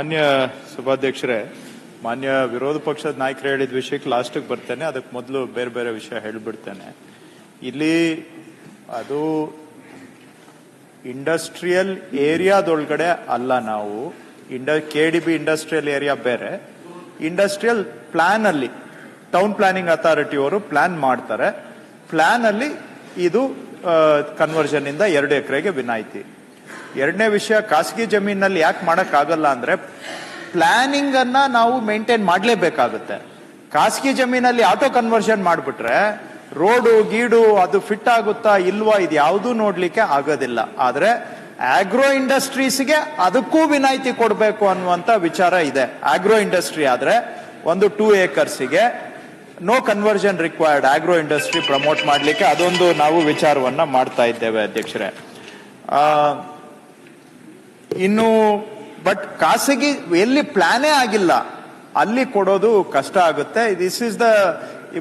ಮಾನ್ಯ ಸಭಾಧ್ಯಕ್ಷರೇ, ಮಾನ್ಯ ವಿರೋಧ ಪಕ್ಷದ ನಾಯಕರು ಹೇಳಿದ ವಿಷಯಕ್ಕೆ ಲಾಸ್ಟಿಗೆ ಬರ್ತೇನೆ. ಅದಕ್ಕೆ ಮೊದಲು ಬೇರೆ ಬೇರೆ ವಿಷಯ ಹೇಳಿಬಿಡ್ತೇನೆ. ಇಲ್ಲಿ ಅದು ಇಂಡಸ್ಟ್ರಿಯಲ್ ಏರಿಯಾದೊಳಗಡೆ ಅಲ್ಲ ನಾವು. ಇಂಡ K D B industrial area ಬೇರೆ. ಇಂಡಸ್ಟ್ರಿಯಲ್ ಪ್ಲಾನ್ ಅಲ್ಲಿ ಟೌನ್ ಪ್ಲಾನಿಂಗ್ ಅಥಾರಿಟಿ ಅವರು ಪ್ಲಾನ್ ಮಾಡ್ತಾರೆ. ಪ್ಲಾನ್ ಅಲ್ಲಿ ಇದು ಕನ್ವರ್ಷನ್ ಇಂದ ಎರಡು ಎಕರೆಗೆ ವಿನಾಯಿತಿ. ಎರಡನೇ ವಿಷಯ ಖಾಸಗಿ ಜಮೀನಲ್ಲಿ ಯಾಕೆ ಮಾಡಕ್ಕಾಗಲ್ಲ ಅಂದ್ರೆ ಪ್ಲಾನಿಂಗ್ ಅನ್ನ ನಾವು ಮೇಂಟೈನ್ ಮಾಡಲೇಬೇಕಾಗುತ್ತೆ. ಖಾಸಗಿ ಜಮೀನಲ್ಲಿ ಆಟೋ ಕನ್ವರ್ಷನ್ ಮಾಡಿಬಿಟ್ರೆ ರೋಡು, ಗೀಡು ಅದು ಫಿಟ್ ಆಗುತ್ತಾ ಇಲ್ವಾ ಇದು ಯಾವುದೂ ನೋಡ್ಲಿಕ್ಕೆ ಆಗೋದಿಲ್ಲ. ಆದ್ರೆ ಆಗ್ರೋ ಇಂಡಸ್ಟ್ರೀಸ್ಗೆ ಅದಕ್ಕೂ ವಿನಾಯಿತಿ ಕೊಡಬೇಕು ಅನ್ನುವಂತ ವಿಚಾರ ಇದೆ. ಆಗ್ರೋ ಇಂಡಸ್ಟ್ರಿ ಆದ್ರೆ ಒಂದು two ಏಕರ್ಸ್ಗೆ no conversion required agro industry promote ಮಾಡ್ಲಿಕ್ಕೆ ಅದೊಂದು ನಾವು ವಿಚಾರವನ್ನ ಮಾಡ್ತಾ ಇದ್ದೇವೆ ಅಧ್ಯಕ್ಷರೇ. ಇನ್ನು ಬಟ್ ಖಾಸಗಿ ಎಲ್ಲಿ ಪ್ಲಾನೇ ಆಗಿಲ್ಲ. ಅಲ್ಲಿ ಕೊಡೋದು ಕಷ್ಟ ಆಗುತ್ತೆ. ದಿಸ್ ಇಸ್ ದ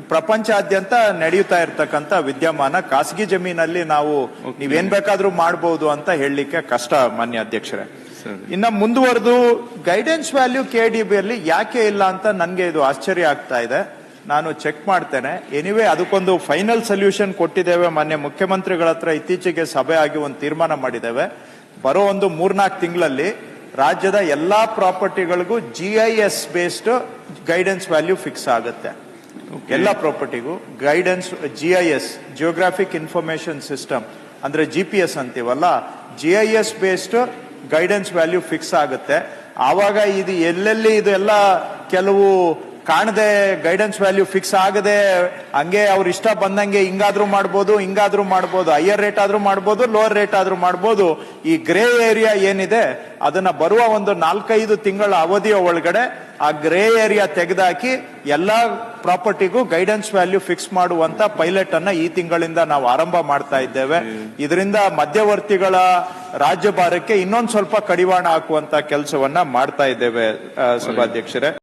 ಪ್ರಪಂಚಾದ್ಯಂತ ನಡೆಯುತ್ತಾ ಇರ್ತಕ್ಕಂತ ವಿದ್ಯಮಾನ. ಖಾಸಗಿ ಜಮೀನಲ್ಲಿ ನಾವು ನೀವೇನ್ ಬೇಕಾದ್ರೂ ಮಾಡಬಹುದು ಅಂತ ಹೇಳಲಿಕ್ಕೆ ಕಷ್ಟ ಮಾನ್ಯ ಅಧ್ಯಕ್ಷರೇ. ಇನ್ನ ಮುಂದುವರೆದು guidance value K D B ಅಲ್ಲಿ ಯಾಕೆ ಇಲ್ಲ ಅಂತ ನನಗೆ ಇದು ಆಶ್ಚರ್ಯ ಆಗ್ತಾ ಇದೆ. ನಾನು ಚೆಕ್ ಮಾಡ್ತೇನೆ. ಎನಿವೇ ಅದಕ್ಕೊಂದು ಫೈನಲ್ ಸೊಲ್ಯೂಷನ್ ಕೊಟ್ಟಿದ್ದೇವೆ ಮಾನ್ಯ ಮುಖ್ಯಮಂತ್ರಿಗಳ ಹತ್ರ. ಇತ್ತೀಚೆಗೆ ಸಭೆ ಆಗಿ ಒಂದು ತೀರ್ಮಾನ ಮಾಡಿದ್ದೇವೆ. ಬರೋ ಒಂದು ಮೂರ್ನಾಲ್ಕು ತಿಂಗಳಲ್ಲಿ ರಾಜ್ಯದ ಎಲ್ಲಾ ಪ್ರಾಪರ್ಟಿಗಳಿಗೂ G I S based guidance value fix ಆಗುತ್ತೆ. ಎಲ್ಲ ಪ್ರಾಪರ್ಟಿಗೂ guidance G I S geographic information system ಅಂದ್ರೆ ಜಿ ಪಿ ಎಸ್ ಅಂತೀವಲ್ಲ G I S based guidance value fix ಆಗುತ್ತೆ. ಆವಾಗ ಇದು ಎಲ್ಲೆಲ್ಲಿ ಇದು ಎಲ್ಲ ಕೆಲವು ಕಾಣದೆ ಗೈಡೆನ್ಸ್ ವ್ಯಾಲ್ಯೂ ಫಿಕ್ಸ್ ಆಗದೆ ಹಂಗೆ ಅವ್ರ ಇಷ್ಟ ಬಂದಂಗೆ ಹಿಂಗಾದ್ರೂ ಮಾಡ್ಬೋದು ಹಿಂಗಾದ್ರೂ ಮಾಡ್ಬೋದು ಹೈಯರ್ ರೇಟ್ ಆದ್ರೂ ಮಾಡ್ಬೋದು ಲೋವರ್ ರೇಟ್ ಆದ್ರೂ ಮಾಡ್ಬೋದು, ಈ ಗ್ರೇ ಏರಿಯಾ ಏನಿದೆ, ಅದನ್ನ ಬರುವ ಒಂದು ನಾಲ್ಕೈದು ತಿಂಗಳ ಅವಧಿಯ ಒಳಗಡೆ ಆ ಗ್ರೇ ಏರಿಯಾ ತೆಗೆದಾಕಿ ಎಲ್ಲಾ ಪ್ರಾಪರ್ಟಿಗೂ ಗೈಡೆನ್ಸ್ ವ್ಯಾಲ್ಯೂ ಫಿಕ್ಸ್ ಮಾಡುವಂತ ಪೈಲಟ್ ಅನ್ನ ಈ ತಿಂಗಳಿಂದ ನಾವು ಆರಂಭ ಮಾಡ್ತಾ ಇದ್ದೇವೆ. ಇದರಿಂದ ಮಧ್ಯವರ್ತಿಗಳ ರಾಜ್ಯಭಾರಕ್ಕೆ ಇನ್ನೊಂದು ಸ್ವಲ್ಪ ಕಡಿವಾಣ ಹಾಕುವಂತ ಕೆಲಸವನ್ನ ಮಾಡ್ತಾ ಇದ್ದೇವೆ ಸಭಾಧ್ಯಕ್ಷರೇ.